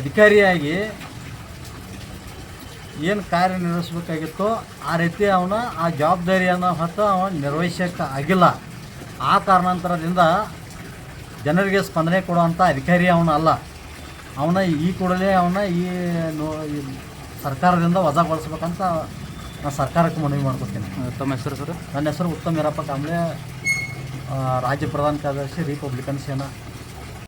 ಅಧಿಕಾರಿಯಾಗಿ ಏನು ಕಾರ್ಯನಿರ್ವಹಿಸ್ಬೇಕಾಗಿತ್ತೋ ಆ ರೀತಿ ಅವನ ಆ ಜವಾಬ್ದಾರಿಯನ್ನು ಹೊತ್ತು ಅವನು ನಿರ್ವಹಿಸೋಕ್ಕೆ ಆಗಿಲ್ಲ. ಆ ಕಾರಣಾಂತರದಿಂದ ಜನರಿಗೆ ಸ್ಪಂದನೆ ಕೊಡುವಂಥ ಅಧಿಕಾರಿ ಅವನ ಅಲ್ಲ. ಅವನ ಈ ಕೂಡಲೇ ಅವನ ಈ ಸರ್ಕಾರದಿಂದ ವಜಾಗೊಳಿಸ್ಬೇಕಂತ ನಾನು ಸರ್ಕಾರಕ್ಕೆ ಮನವಿ ಮಾಡ್ಕೊತೀನಿ. ತಮ್ಮ ಹೆಸರು ಸರ್? ನನ್ನ ಹೆಸರು ಉತ್ತಮ ಇರಪ್ಪ ಕಾಂಬ್ಳೆ ರಾಜ್ಯ ಪ್ರಧಾನ ಕಾರ್ಯದರ್ಶಿ ರಿಪಬ್ಲಿಕನ್ ಸೇನಾ.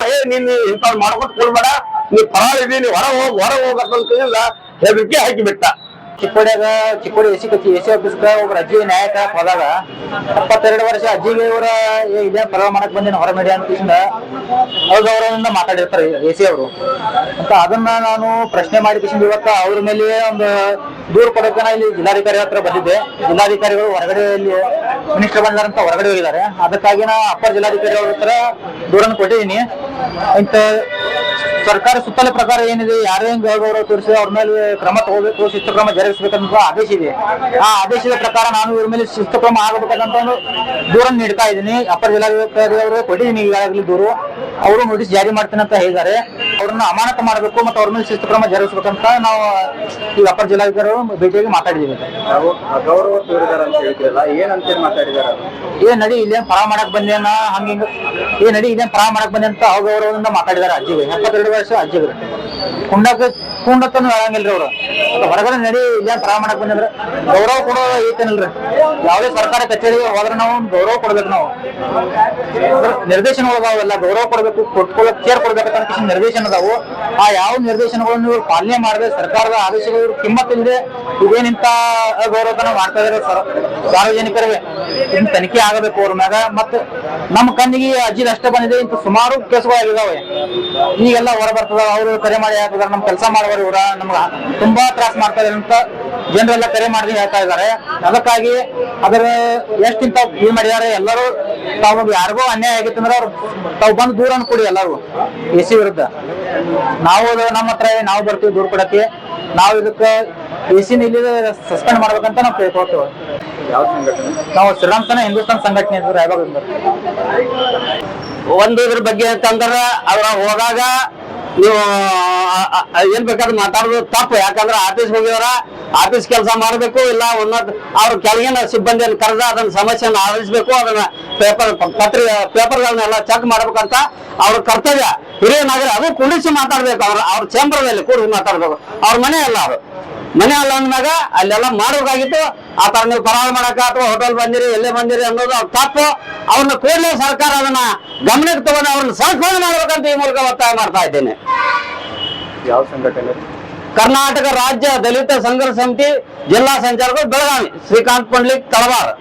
ಏ, ನೀನ್ ಇಂಥವ್ ಮಾಡ್ಕೊಟ್ಟು ಕೊಡ್ಬೇಡ ನೀವು ಪರವಾಗಿದ್ದೀನಿ ನೀ ಹೊರ ಹೋಗ್ ಹೊರ ಹೋಗಕ್ಕಂತಿಲ್ಲ ಹೆದರಿಕೆ ಹಾಕಿ ಬಿಟ್ಟ. ಚಿಕ್ಕೋಡಿಯಾಗ, ಚಿಕ್ಕೋಡಿ ಎಸಿ ಕಚಿ ಎಸಿ ಆಫೀಸ್ಗ ಒಬ್ರು ಅಜ್ಜಿ ನಾಯಕ ಹೋದಾಗ ಇಪ್ಪತ್ತೆರಡು ವರ್ಷ ಅಜ್ಜಿಗೆ ಇವರ ಇದೇ ಪರವ ಮಾಡಕ್ ಬಂದಿನ ಹೊರ ಮೀಡಿಯಾ ಅಂತ ಅವರನ್ನ ಮಾತಾಡಿರ್ತಾರೆ ಎ ಸಿ ಅವರು. ಅಂತ ಅದನ್ನ ನಾನು ಪ್ರಶ್ನೆ ಮಾಡಿ ಕಿಶಿಂದ ಇವತ್ತ. ಅವ್ರ ಮೇಲೆ ಒಂದು ದೂರು ಕೊಡೋಕೆ ನಾ ಇಲ್ಲಿ ಜಿಲ್ಲಾಧಿಕಾರಿ ಹತ್ರ ಬಂದಿದ್ದೆ. ಜಿಲ್ಲಾಧಿಕಾರಿಗಳು ಹೊರಗಡೆ ಇಲ್ಲಿ ಮಿನಿಸ್ಟರ್ ಬಂದಾರಂತ ಹೊರಗಡೆ ಹೋಗಿದ್ದಾರೆ. ಅದಕ್ಕಾಗಿ ನಾ ಅಪ್ಪರ್ ಜಿಲ್ಲಾಧಿಕಾರಿ ಅವ್ರ ಹತ್ರ ದೂರನ್ನು ಕೊಟ್ಟಿದ್ದೀನಿ. entre ಸರ್ಕಾರ ಸುತ್ತಲ ಪ್ರಕಾರ ಏನಿದೆ ಯಾರೇ ಗೌರವ ತೋರಿಸಿ ಅವ್ರ ಮೇಲೆ ಕ್ರಮ ತಗೋಬೇಕು ಶಿಸ್ತು ಕ್ರಮ ಜರುಗಿಸಬೇಕಂತ ಆದೇಶ ಇದೆ. ಆ ಆದೇಶದ ಪ್ರಕಾರ ನಾನು ಇವ್ರ ಮೇಲೆ ಶಿಸ್ತು ಕ್ರಮ ಆಗಬೇಕಂತ ಒಂದು ದೂರನ್ನು ನೀಡ್ತಾ ಇದ್ದೀನಿ. ಅಪ್ಪರ ಜಿಲ್ಲಾಧಿಕಾರಿ ಅವರು ಕೊಟ್ಟಿದ್ದೀನಿ ಈಗಾಗಲೇ ದೂರು ಅವರು ನೋಟಿಸ್ ಜಾರಿ ಮಾಡ್ತೀನಿ ಅಂತ ಹೇಳಿದ್ದಾರೆ. ಅವ್ರನ್ನ ಅಮಾನತ ಮಾಡಬೇಕು ಮತ್ತು ಅವ್ರ ಮೇಲೆ ಶಿಸ್ತು ಕ್ರಮ ಜರುಗಿಸಬೇಕಂತ ನಾವು ಈಗ ಅಪ್ಪರ ಜಿಲ್ಲಾಧಿಕಾರಿ ಅವರು ಭೇಟಿಯಾಗಿ ಮಾತಾಡಿದ್ದೀವಿ. ಗೌರವ ತೋರಿದಾರ ಅಂತ ಹೇಳ್ತಿರಲ್ಲ ಏನಂತ ಮಾತಾಡಿದಾರ ಏನ್ ನಡಿ ಇಲ್ಲೇನ್ ಪರ ಮಾಡಕ್ ಬಂದೇನ ಹಂಗ ಏನ್ ನಡಿ ಇಲ್ಲೇನ್ ಪರ ಮಾಡಕ್ ಬಂದೆ ಅಂತ ಅಗೌರವದಿಂದ ಮಾತಾಡಿದಾರೆ ಅಜ್ಜಿ. ಎಪ್ಪತ್ತೆರಡು ವರ್ಷ ಅಜ್ಜಿಗೆ ಕುಂಡಕ್ಕೆ ಕುಂಡತನ ಹೇಳಂಗಿಲ್ರಿ ಅವ್ರು. ಹೊರಗಡೆ ನಡಿ ಇಲ್ಲ ಪರ ಮಾಡಕ್ ಬಂದ್ರೆ ಗೌರವ ಕೊಡೋ ಐತೇನಿಲ್ರಿ? ಯಾವುದೇ ಸರ್ಕಾರ ಕಚೇರಿಗೆ ಹೋದ್ರೆ ನಾವು ಗೌರವ ಕೊಡ್ಬೇಕು ನಾವು. ನಿರ್ದೇಶನ ಅವೆಲ್ಲ ಗೌರವ ಕೊಡ್ಬೇಕು ಕೊಟ್ಕೊಳ್ಳೋ ಕೇರ್ ಕೊಡ್ಬೇಕಂತ ನಿರ್ದೇಶನ ಅದಾವು. ಆ ಯಾವ ನಿರ್ದೇಶನಗಳನ್ನು ಇವ್ರು ಪಾಲನೆ ಮಾಡದೆ, ಸರ್ಕಾರದ ಆದೇಶಗಳು ಇವ್ರು ಕಿಮ್ಮತ್ತಿಲ್ಲದೆ ಇವೇನಿಂತ ಗೌರವತನ ಮಾಡ್ತಾ ಇದಾರೆ ಸರ್. ಸಾರ್ವಜನಿಕರಿಗೆ ತನಿಖೆ ಆಗಬೇಕು ಅವ್ರ ಮ್ಯಾಗ. ಮತ್ತೆ ನಮ್ಮ ಕಣ್ಣಿಗೆ ಅಜ್ಜಿದ ಅಷ್ಟೇ ಬಂದಿದೆ ಇಂತ ಸುಮಾರು ಕೇಸ್ಗಳು ಆಗಿದಾವೆ ಈಗೆಲ್ಲ ಹೊರ ಬರ್ತದ ಅವರು ಕರೆ ಮಾಡಿ ಹಾಕಿದಾರೆ, ನಮ್ ಕೆಲಸ ಮಾಡುವರು ಇವರ, ನಮ್ಗೆ ತುಂಬಾ ತ್ರಾಸ ಮಾಡ್ತಾ ಅಂತ ಜನರೆಲ್ಲ ಕರೆ ಮಾಡಿ ಹೇಳ್ತಾ ಇದ್ದಾರೆ. ಅದಕ್ಕಾಗಿ ಅದರ ಎಷ್ಟಿಂತ ಇದು ಮಾಡಿದ್ದಾರೆ ಎಲ್ಲರೂ ತಾವು ಯಾರಿಗೂ ಅನ್ಯಾಯ ಆಗಿತ್ತು ಅಂದ್ರೆ ಅವ್ರು ತಾವು ಬಂದು ದೂರ ಕೊಡಿ ಎಲ್ಲರೂ, ಎ ಸಿ ವಿರುದ್ಧ. ನಾವು ನಮ್ಮ ಹತ್ರ, ನಾವು ಬರ್ತೀವಿ, ದೂರ ಕೊಡಕ್ಕೆ ನಾವು ಇದಕ್ಕೆ ಎ ಸಿ ಇಲ್ಲಿ ಸಸ್ಪೆಂಡ್ ಮಾಡ್ಬೇಕಂತ ನಾವು ಕೇಳ್ಕೊಳ್ತೇವೆ ಯಾವ ಸಂಘಟನೆ? ನಾವು ಶ್ರೀರಾಮ್ತನ ಹಿಂದೂಸ್ತಾನ್ ಸಂಘಟನೆ ಇದ್ರು ರಾಯಬಾಗದಿಂದ ಒಂದು ಇದ್ರ ಬಗ್ಗೆ ಅಂತಂದ್ರ ಅವ್ರ ಹೋದಾಗ ನೀವು ಏನ್ ಬೇಕಾದ್ರೆ ಮಾತಾಡೋದು ತಪ್ಪು. ಯಾಕಂದ್ರೆ ಆಫೀಸ್ ಹೋಗಿದಾರ ಆಫೀಸ್ ಕೆಲಸ ಮಾಡಬೇಕು ಇಲ್ಲ ಉನ್ನತ ಅವ್ರ ಕೆಳಗಿನ ಸಿಬ್ಬಂದಿಯನ್ನು ಕರೆದ ಅದನ್ನ ಸಮಸ್ಯೆಯನ್ನು ಆಲಿಸ್ಬೇಕು ಅದನ್ನ ಪೇಪರ್ ಪತ್ರಿ ಪೇಪರ್ಗಳನ್ನೆಲ್ಲ ಚೆಕ್ ಮಾಡ್ಬೇಕಂತ ಅವ್ರ ಕರ್ತವ್ಯ. ಹಿರಿಯ ನಾಗರ ಅದು ಕುಡಿಸಿ ಮಾತಾಡ್ಬೇಕು ಅವ್ರ ಅವ್ರ ಚೇಂಬರ್ದಲ್ಲಿ ಕೂಡಿಸಿ ಮಾತಾಡ್ಬೇಕು. ಅವ್ರ ಮನೆ ಅಲ್ಲ ಅವರು ಮನೆ ಅಲ್ಲ ಅಂದಾಗ ಅಲ್ಲೆಲ್ಲ ಮಾಡಬೇಕಾಗಿತ್ತು ಆ ತರ ನೀವು ಪರಾಳ ಮಾಡಕ ಅಥವಾ ಹೋಟೆಲ್ ಬಂದಿರಿ ಎಲ್ಲೇ ಬಂದಿರಿ ಅನ್ನೋದು ಅವ್ರ ತಪ್ಪು. ಅವ್ರನ್ನ ಕೂಡಲೇ ಸರ್ಕಾರ ಅದನ್ನ ಗಮನಕ್ಕೆ ತಗೊಂಡು ಅವ್ರನ್ನ ಸಂಸ್ಕರಣೆ ಮಾಡ್ಬೇಕಂತ ಈ ಮೂಲಕ ಒತ್ತಾಯ ಮಾಡ್ತಾ ಇದ್ದೇನೆ. ಯಾವ ಸಂಘಟನೆ? ಕರ್ನಾಟಕ ರಾಜ್ಯ ದಲಿತ ಸಂಘರ್ಷ ಸಮಿತಿ ಜಿಲ್ಲಾ ಸಂಚಾಲಕರು ಬೆಳಗಾವಿ ಶ್ರೀಕಾಂತ್ ಪಂಡ್ಲಿಕ್ ತಳವಾರ್.